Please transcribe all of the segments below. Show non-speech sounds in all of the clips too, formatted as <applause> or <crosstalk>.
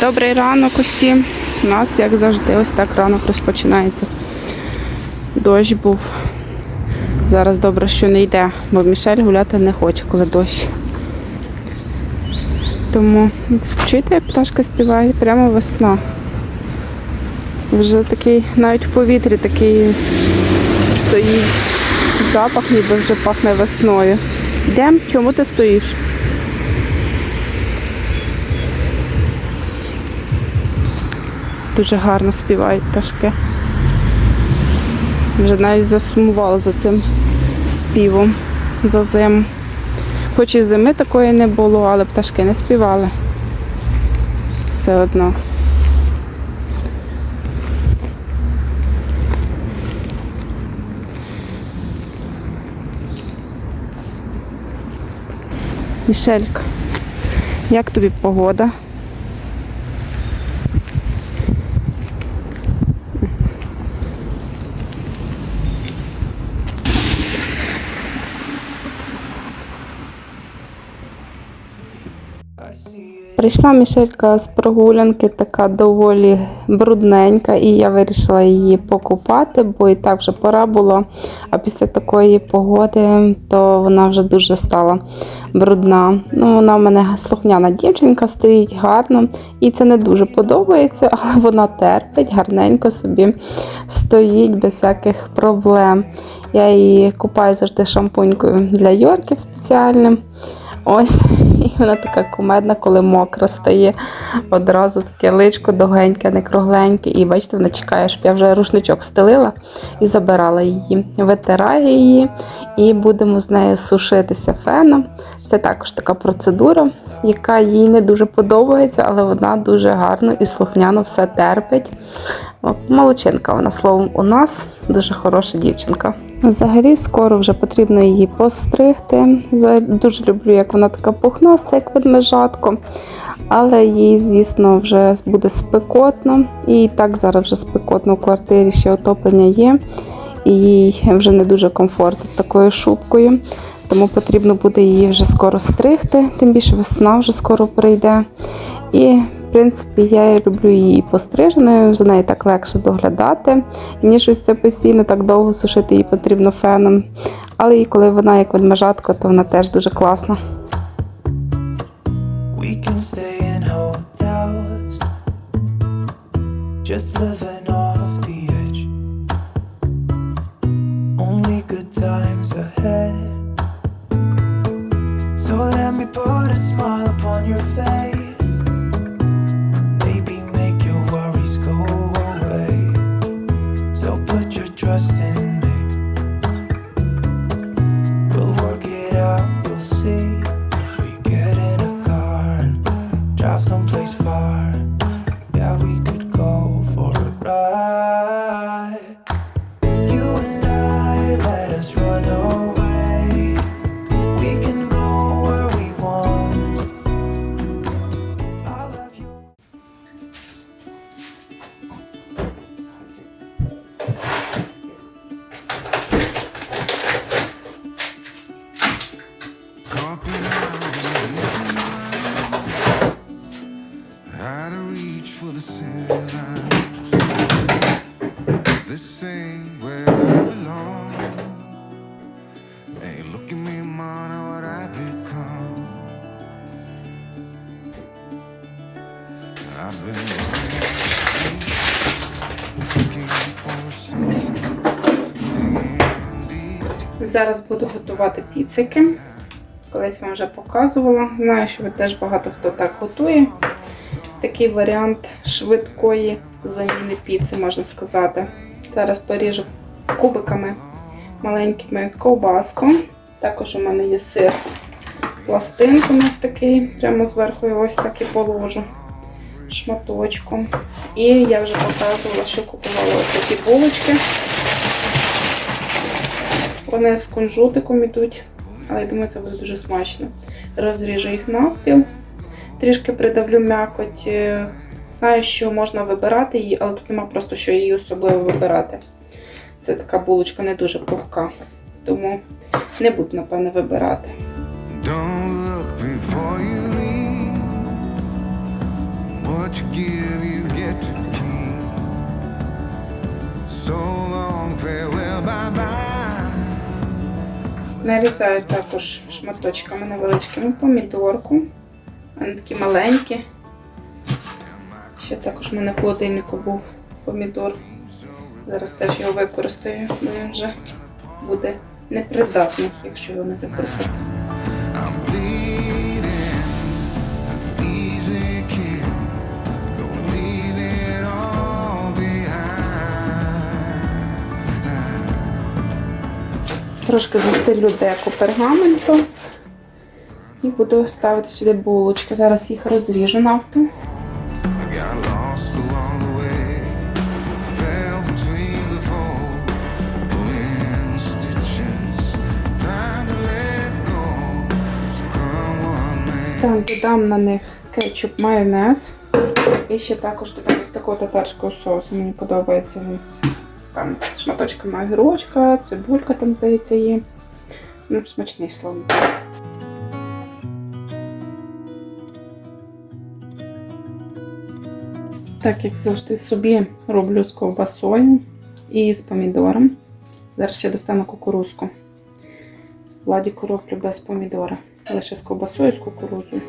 Добрий ранок усім. У нас, як завжди, ось так ранок розпочинається. Дощ був. Зараз добре, що не йде, бо Мішель гуляти не хоче, коли дощ. Тому чуєте, як пташка співає, прямо весна. Вже такий, навіть в повітрі такий стоїть запах, ніби вже пахне весною. Йдем, чому ти стоїш? Дуже гарно співають пташки. Вже навіть засумувала за цим співом за зиму. Хоч і зими такої не було, але пташки не співали. Все одно. Мішелька, як тобі погода? Прийшла Мішелька з прогулянки, така доволі брудненька, і я вирішила її покупати, бо і так вже пора було. А після такої погоди то вона вже дуже стала брудна. Ну, вона в мене слухняна дівчинка, стоїть гарно, і це не дуже подобається, але вона терпить, гарненько собі стоїть без всяких проблем. Я її купаю завжди шампунькою для Йорків спеціальним. Ось, і вона така кумедна, коли мокра стає. Одразу таке личко довгеньке, не кругленьке. І бачите, вона чекає, щоб я вже рушничок стелила і забирала її. Витираю її і будемо з нею сушитися феном. Це також така процедура, яка їй не дуже подобається, але вона дуже гарно і слухняно все терпить. От, Молодчинка вона словом у нас, дуже хороша дівчинка. Взагалі, скоро вже потрібно її постригти. Дуже люблю, як вона така пухнаста, як ведмежатко. Але їй, звісно, вже буде спекотно. І так зараз вже спекотно в квартирі ще отоплення є. І їй вже не дуже комфортно з такою шубкою. Тому потрібно буде її вже скоро стригти, тим більше весна вже скоро прийде. І, принципі, я люблю її постриженою, за нею так легше доглядати, ніж ось це постійно так довго сушити її потрібно феном. Але і коли вона як ведмежатка, то вона теж дуже класна. We can stay in hotels, just living Зараз буду готувати піцики. Колись вам вже показувала. Знаю, що ви теж багато хто так готує. Такий варіант швидкої заміни піци, можна сказати. Зараз поріжу кубиками маленькими ковбаску. Також у мене є сир пластинком ось такий, прямо зверху його ось так і положу шматочком. І я вже показувала, що купувала такі булочки. Вони з кунжутиком ідуть, але я думаю, це буде дуже смачно. Розріжу їх навпіл, трішки придавлю м'якоть. Знаю, що можна вибирати її, але тут нема просто що її особливо вибирати. Це така булочка не дуже пухка, тому не буду, напевно, вибирати. What you give, you get to keep. So long, farewell, bye bye. Нарізаю також шматочками невеличкими помідорку. Вони такі маленькі. Ще також в мене в холодильнику був помідор. Зараз теж його використаю, бо він вже буде непридатний, якщо його не використати. Трошки застелю деко пергаменту і буду ставити сюди булочки. Зараз їх розріжу навпіл. Так, додам на них кетчуп, майонез. І ще також додам ось такого татарського соусу. Мені подобається він там шматочками огірочка, цибулька там, здається, є. Ну, смачний словом. Так, як завжди, собі роблю з ковбасою і з помідором. Зараз ще достану кукурузку. Владіку роблю без помідора. Лише з ковбасою, з кукурузою.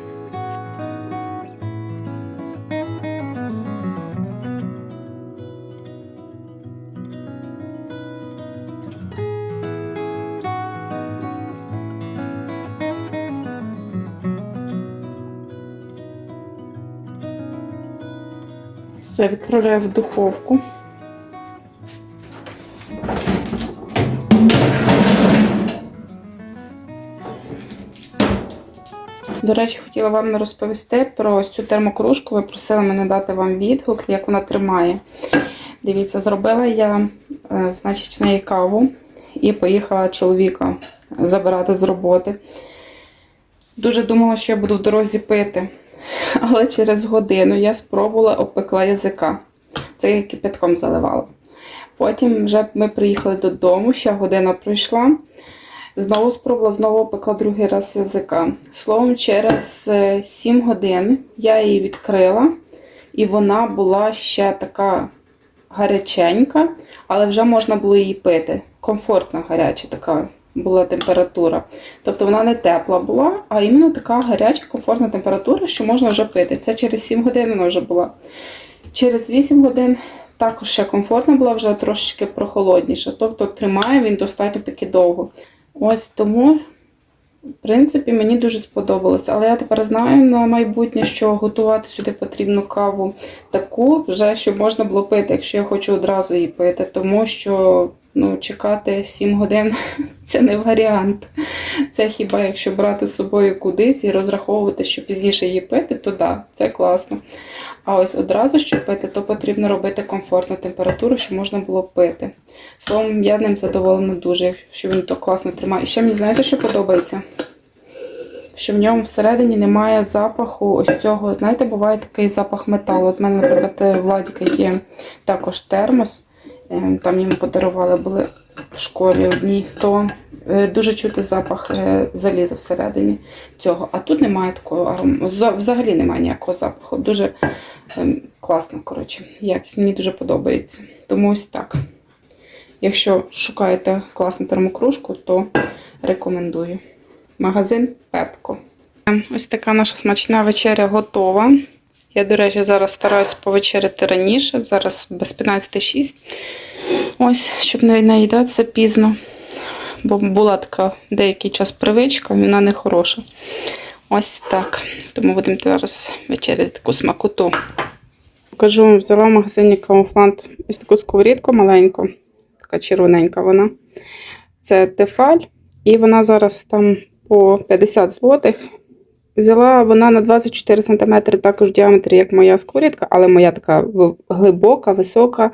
Все відправляю в духовку. До речі, хотіла вам розповісти про цю термокружку. Ви просили мене дати вам відгук, як вона тримає. Дивіться, зробила я, е, значить, в неї каву і поїхала чоловіка забирати з роботи. Дуже думала, що я буду в дорозі пити. Але через годину я спробувала опекла язика. Це я кипятком заливала. Потім вже ми приїхали додому, ще година пройшла. Знову спробувала, знову опекла другий раз язика. Словом, через 7 годин я її відкрила, і вона була ще така гаряченька, але вже можна було її пити. Комфортна гаряча така була температура. Тобто вона не тепла була, а іменно така гаряча, комфортна температура, що можна вже пити. Це через 7 годин вона вже була. Через 8 годин також ще комфортна була, вже трошечки прохолодніша. Тобто тримає він достатньо таки довго. Ось тому, в принципі, мені дуже сподобалося. Але я тепер знаю на майбутнє, що готувати сюди потрібну каву таку, вже щоб можна було пити, якщо я хочу одразу її пити. Тому що ну, чекати 7 годин <laughs> це не варіант. Це хіба якщо брати з собою кудись і розраховувати, що пізніше її пити, то да, це класно. А ось одразу, щоб пити, то потрібно робити комфортну температуру, щоб можна було пити. Словом, я ним задоволена дуже, що він то класно тримає. І ще мені знаєте, що подобається? Що в ньому всередині немає запаху ось цього. Знаєте, буває такий запах металу. От в мене, наприклад, у Владіка є також термос. Е, Там йому подарували були в школі одній, то е, дуже чути запах е, заліза всередині цього. А тут немає такого аромату. Взагалі немає ніякого запаху. Дуже ем, класно, коротше, якість. Мені дуже подобається. Тому ось так. Якщо шукаєте класну термокружку, то рекомендую. Магазин Пепко. Ось така наша смачна вечеря готова. Я, до речі, зараз стараюсь повечеряти раніше, зараз без 15.06. Ось, щоб не наїдатися пізно. Бо була така деякий час привичка, вона не хороша. Ось так. Тому будемо зараз вечеряти таку смакоту. Покажу вам, взяла в магазині Kaufland ось таку сковорідку маленьку, така червоненька вона. Це тефаль, і вона зараз там по 50 злотих. Взяла вона на 24 см, також в діаметрі, як моя сковорідка, але моя така глибока, висока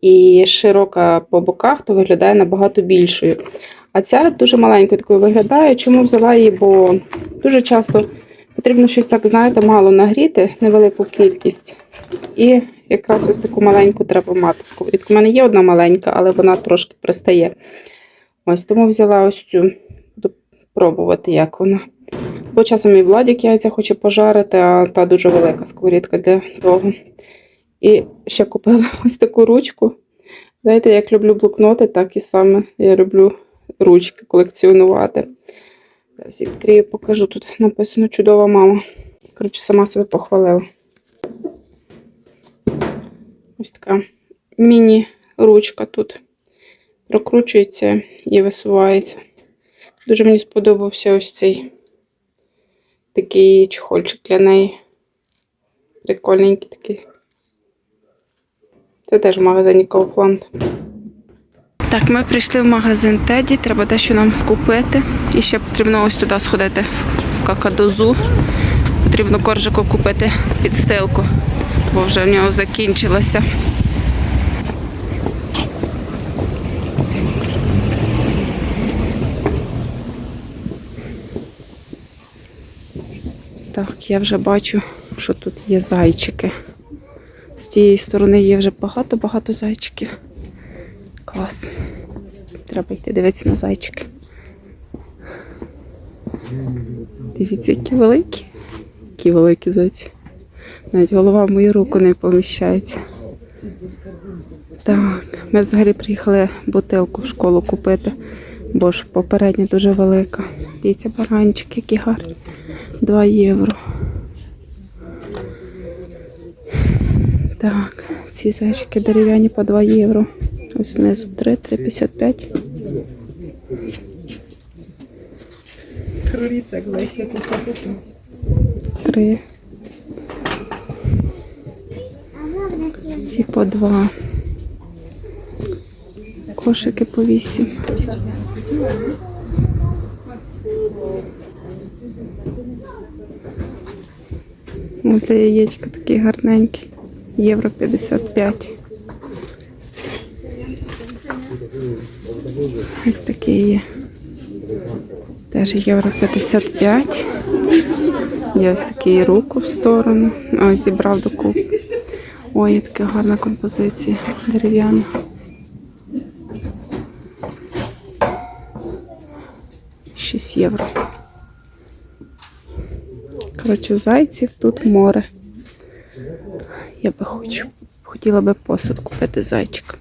і широка по боках, то виглядає набагато більшою. А ця дуже маленькою такою виглядає. Чому взяла її? Бо дуже часто потрібно щось так, знаєте, мало нагріти, невелику кількість. І якраз ось таку маленьку треба мати сковорідку. У мене є одна маленька, але вона трошки пристає. Ось тому взяла ось цю. Буду пробувати, як вона. Бо часом і Владік яйця хоче пожарити, а та дуже велика сковорідка для того. І ще купила <laughs> ось таку ручку. Знаєте, як люблю блокноти, так і саме я люблю ручки колекціонувати. Зараз відкрию, покажу. Тут написано чудова мама. Коротше, сама себе похвалила. Ось така міні-ручка тут прокручується і висувається. Дуже мені сподобався ось цей такий чохольчик для неї. Прикольненький такий. Це теж в магазині Kaufland. Так, ми прийшли в магазин Теді, треба дещо нам купити. І ще потрібно ось туди сходити в какадозу. Потрібно коржику купити підстилку, бо вже в нього закінчилася. Так, я вже бачу, що тут є зайчики. З тієї сторони є вже багато-багато зайчиків. Клас. Треба йти дивитися на зайчики. Дивіться, які великі. Які великі зайці. Навіть голова в мою руку не поміщається. Так, ми взагалі приїхали бутилку в школу купити, бо ж попередня дуже велика. Дивіться, баранчики, які гарні. 2 євро. Так, ці зайчики дерев'яні по 2 євро. Ось знизу 3, 3,55. Królicek leśny to 100%. 3. Ці по 2. Кошики по 8. Ось для яєчка такий гарненький. Євро 55. Ось такий є. Теж євро 55. Є ось такий руку в сторону. Ось зібрав до куб. Ой, яка гарна композиція. Дерев'яна. Шість євро. Коротше, зайців тут море. Я би хочу, хотіла би посуд купити зайчика.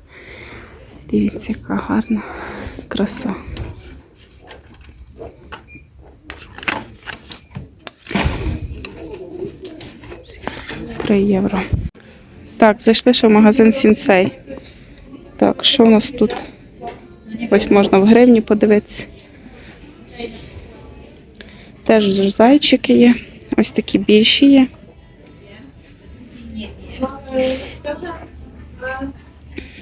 Дивіться, яка гарна краса. 3 євро. Так, зайшли ще в магазин Сінцей. Так, що у нас тут? Ось можна в гривні подивитися. Теж зайчики є. Ось такі більші є.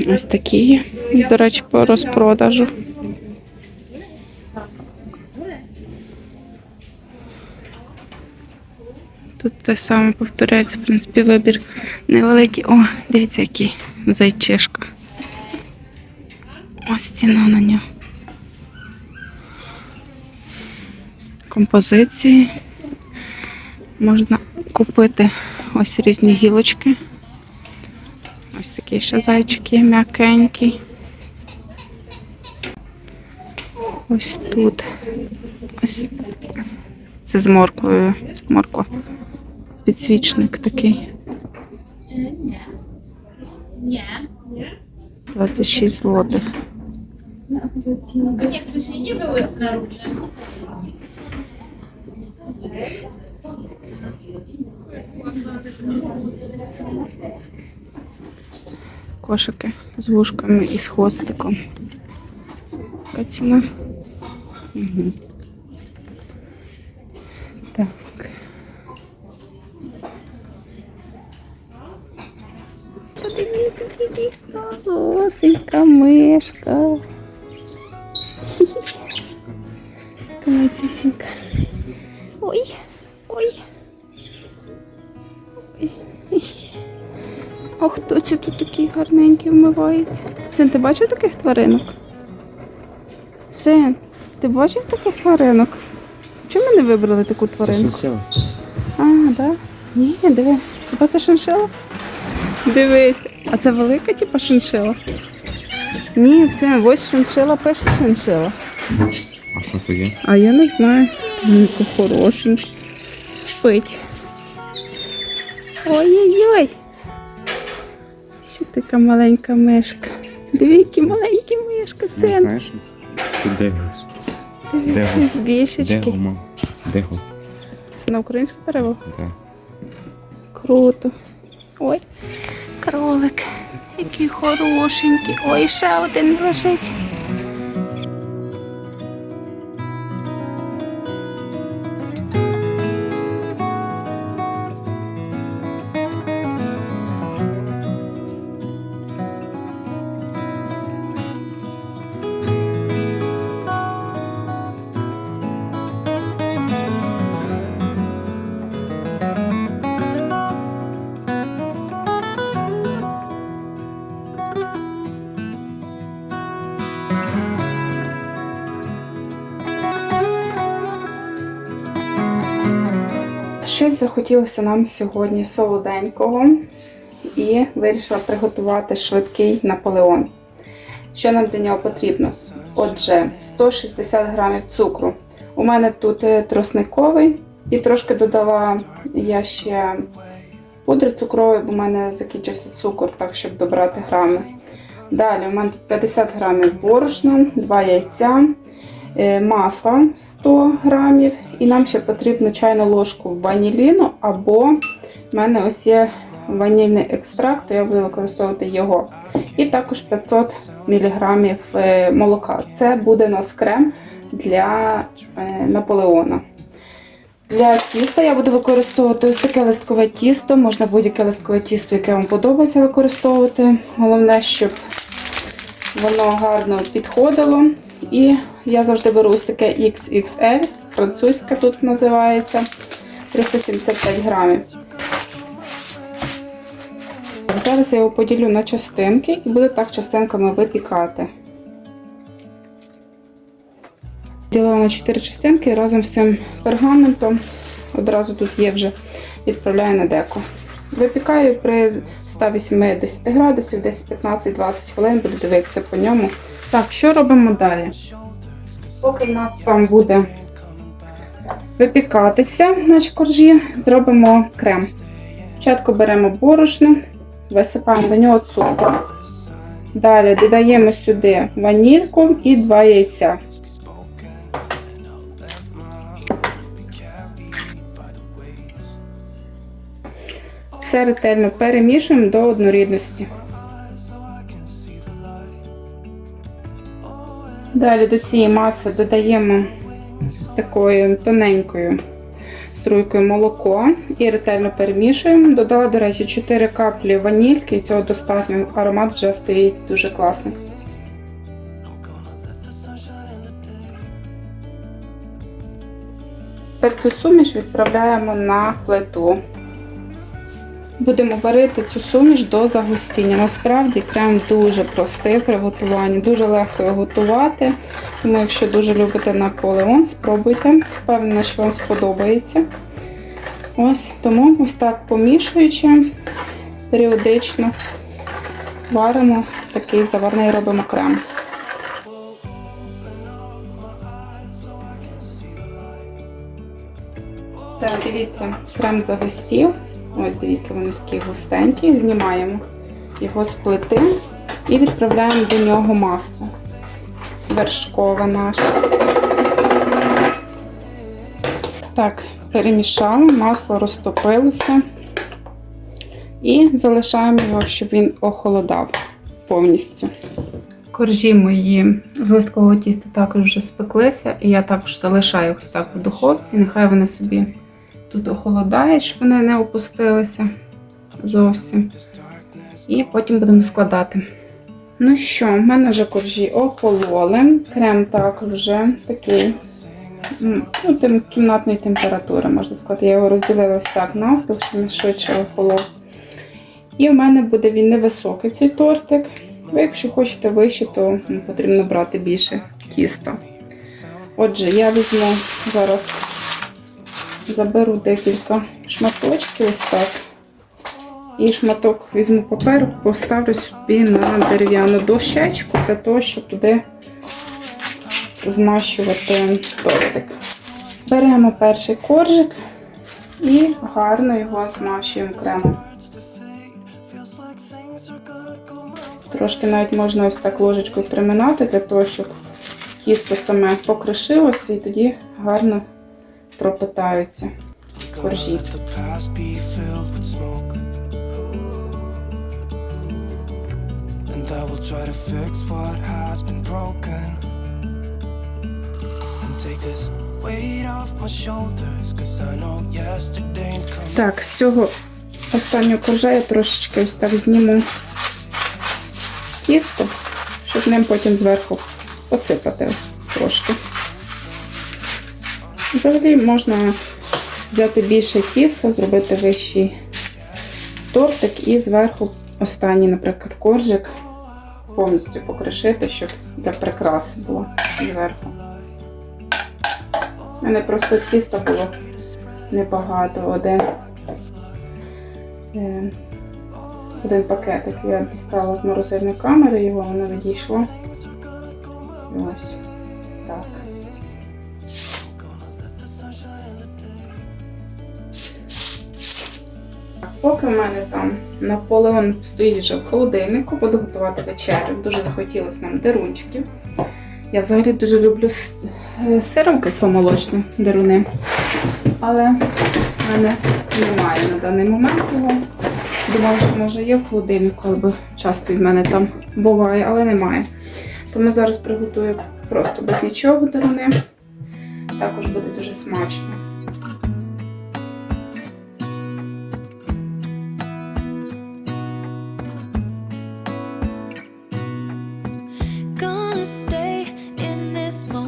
Ось такі є. До речі, по розпродажу. Тут те саме повторяється, в принципі, вибір невеликий. О, дивіться, який зайчишка. Ось ціна на нього. Композиції. Можна купити ось різні гілочки. Ось такий ще зайчик є м'якенький. Ось тут. Ось це з морквою. Морква. Підсвічник такий. 26 злотих. Niektórzy nie były na równi. Кошики з вушками і з хвостиком. Яка ціна? Угу. Так. Подивіться, який хорошенька мишка. Яка мацюсінька. Ой, А хто це тут такий гарненький вмивається? Син, ти бачив таких тваринок? Син, ти бачив таких тваринок? Чому ми не вибрали таку тваринку? А, так? Да? Ні, диви. Хіба це шиншила? Дивись. А це велика, типа шиншила? Ні, син, ось шиншила, пише шиншила. А що то є? А я не знаю. Ну, хороший. Спить. Ой-ой-ой. Ще така маленька мишка. Диви, маленькі мишка, син. Знаєш, це дего. Дивіться, Дего. з. Дего, мам. Дего. На українську перевел? Так. Круто. Ой, кролик. Який хорошенький. Ой, ще один лежить. Щось захотілося нам сьогодні солоденького і вирішила приготувати швидкий наполеон. Що нам для нього потрібно? Отже, 160 грамів цукру. У мене тут е, тросниковий і трошки додала я ще пудри цукрової, бо в мене закінчився цукор, так щоб добрати грами. Далі у мене тут 50 грамів борошна, 2 яйця, масла 100 грамів, і нам ще потрібно чайну ложку ваніліну, або в мене ось є ванільний екстракт, то я буду використовувати його. І також 500 мг е, молока. Це буде у нас крем для е, Наполеона. Для тіста я буду використовувати ось таке листкове тісто. Можна будь-яке листкове тісто, яке вам подобається використовувати. Головне, щоб воно гарно підходило. І я завжди беру ось таке XXL, французьке тут називається 375 грамів. Зараз я його поділю на частинки і буду так частинками випікати. Ділила на 4 частинки і разом з цим пергаментом одразу тут є вже відправляю на деко. Випікаю при 180 градусів, десь 15-20 хвилин, буду дивитися по ньому. Так, що робимо далі? Поки в нас там буде випікатися наші коржі, зробимо крем. Спочатку беремо борошно, висипаємо до нього цукор. Далі додаємо сюди ванільку і 2 яйця. Все ретельно перемішуємо до однорідності. Далі до цієї маси додаємо такою тоненькою струйкою молоко і ретельно перемішуємо. Додала, до речі, 4 каплі ванільки, і цього достатньо. Аромат вже стоїть дуже класний. Тепер цю суміш відправляємо на плиту. Будемо варити цю суміш до загустіння. Насправді крем дуже простий в приготуванні, дуже легко його готувати. Тому, якщо дуже любите Наполеон, спробуйте. Впевнена, що вам сподобається. Ось тому ось так помішуючи, періодично варимо такий заварний робимо крем. Так, дивіться, крем загустів. Ось дивіться, вони такі густенькі. Знімаємо його з плити і відправляємо до нього масло. Вершкове наше. Так, перемішали, масло розтопилося. І залишаємо його, щоб він охолодав повністю. Коржі мої з листкового тіста також вже спеклися, і я також залишаю ось так в духовці. Нехай вони собі тут охолодають, щоб вони не опустилися зовсім. І потім будемо складати. Ну що, в мене вже коржі охололи. Крем також вже такий ну, тим, кімнатної температури, можна сказати. Я його розділила ось так навпіл, щоб він швидше охолов. І в мене буде він невисокий цей тортик. Ви, якщо хочете вище, то потрібно брати більше тіста. Отже, я візьму зараз, заберу декілька шматочків ось так. І шматок візьму паперу, поставлю собі на дерев'яну дощечку для того, щоб туди змащувати тортик. Беремо перший коржик і гарно його змащуємо кремом. Трошки навіть можна ось так ложечкою приминати для того, щоб тісто саме покришилося і тоді гарно пропитаються коржі. Так, з цього останнього коржа я трошечки ось так зніму тісто, щоб ним потім зверху посипати трошки. Взагалі можна взяти більше тіста, зробити вищий тортик і зверху останній, наприклад, коржик повністю покришити, щоб для прикраси було зверху. У мене просто тіста було небагато, один, е, один пакетик я дістала з морозильної камери, його воно відійшло. Ось Поки в мене там Наполеон стоїть вже в холодильнику, буду готувати вечерю. Дуже захотілося нам дерунчиків. Я взагалі дуже люблю е, сиром кисломолочним деруни, але в мене немає на даний момент його. Думала, що може є в холодильнику, або часто в мене там буває, але немає. Тому зараз приготую просто без нічого деруни. Також буде дуже смачно.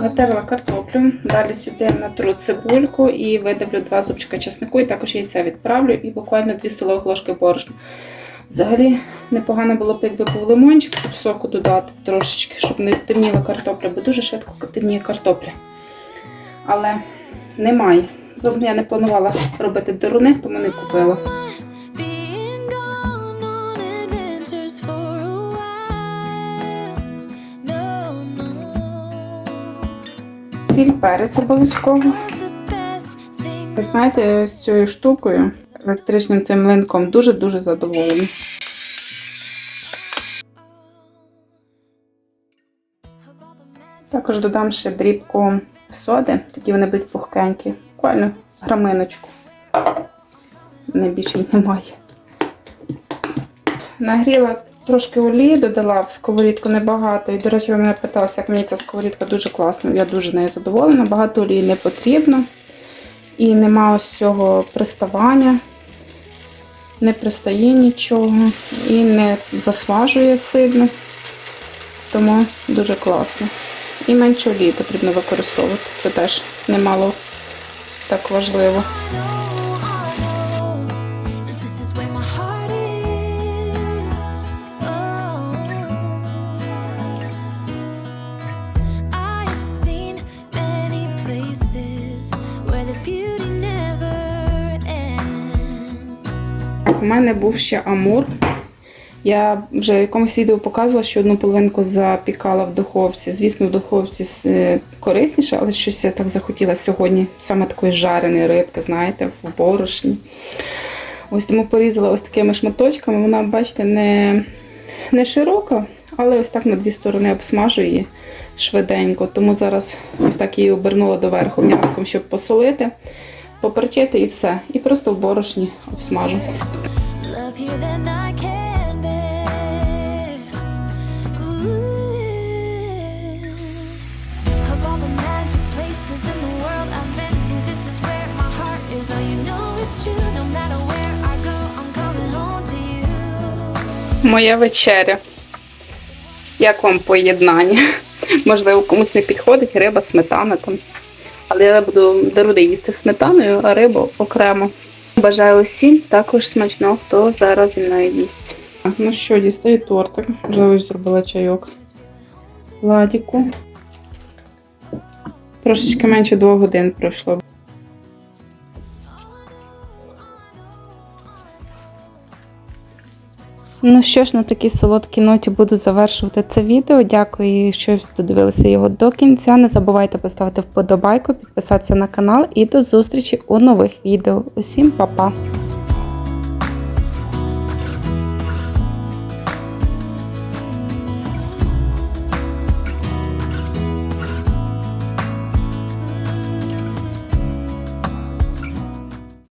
Натерла картоплю, далі сюди натру цибульку і видавлю два зубчика чеснику, і також яйця відправлю і буквально 2 столових ложки борошна. Взагалі непогано було б, якби був лимончик, щоб соку додати трошечки, щоб не темніла картопля, бо дуже швидко темніє картопля. Але немає. Загалом я не планувала робити деруни, тому не купила. Сіль перець обов'язково. Ви знаєте, ось цією штукою, електричним цим млинком, дуже-дуже задоволена. Також додам ще дрібку соди, тоді вони будуть пухкенькі. Буквально граминочку. Не більше й немає. Нагріла трошки олії, додала в сковорідку небагато. І, до речі, ви мене питалися, як мені ця сковорідка дуже класна. Я дуже нею задоволена. Багато олії не потрібно. І нема ось цього приставання, не пристає нічого і не засмажує сильно. Тому дуже класно. І менше олії потрібно використовувати. Це теж немало так важливо. Мене був ще амур. Я вже в якомусь відео показувала, що одну половинку запікала в духовці. Звісно, в духовці е, корисніше, але щось я так захотіла сьогодні саме такої жареної рибки, знаєте, в борошні. Ось тому порізала ось такими шматочками. Вона, бачите, не, не широка, але ось так на дві сторони обсмажу її швиденько. Тому зараз ось так її обернула доверху м'яском, щоб посолити, поперчити і все. І просто в борошні обсмажу. Oh. Моя вечеря. Як вам поєднання? Можливо, комусь не підходить риба, сметана там. Але я буду даруди їсти сметаною, а рибу окремо. Бажаю усім також смачного, хто зараз зі мною їсть. Ну що, дістаю тортик. Вже ось зробила чайок. Ладіку. Трошечки менше двох годин пройшло. Ну що ж, на такій солодкій ноті буду завершувати це відео. Дякую, що додивилися його до кінця. Не забувайте поставити вподобайку, підписатися на канал і до зустрічі у нових відео. Усім па-па!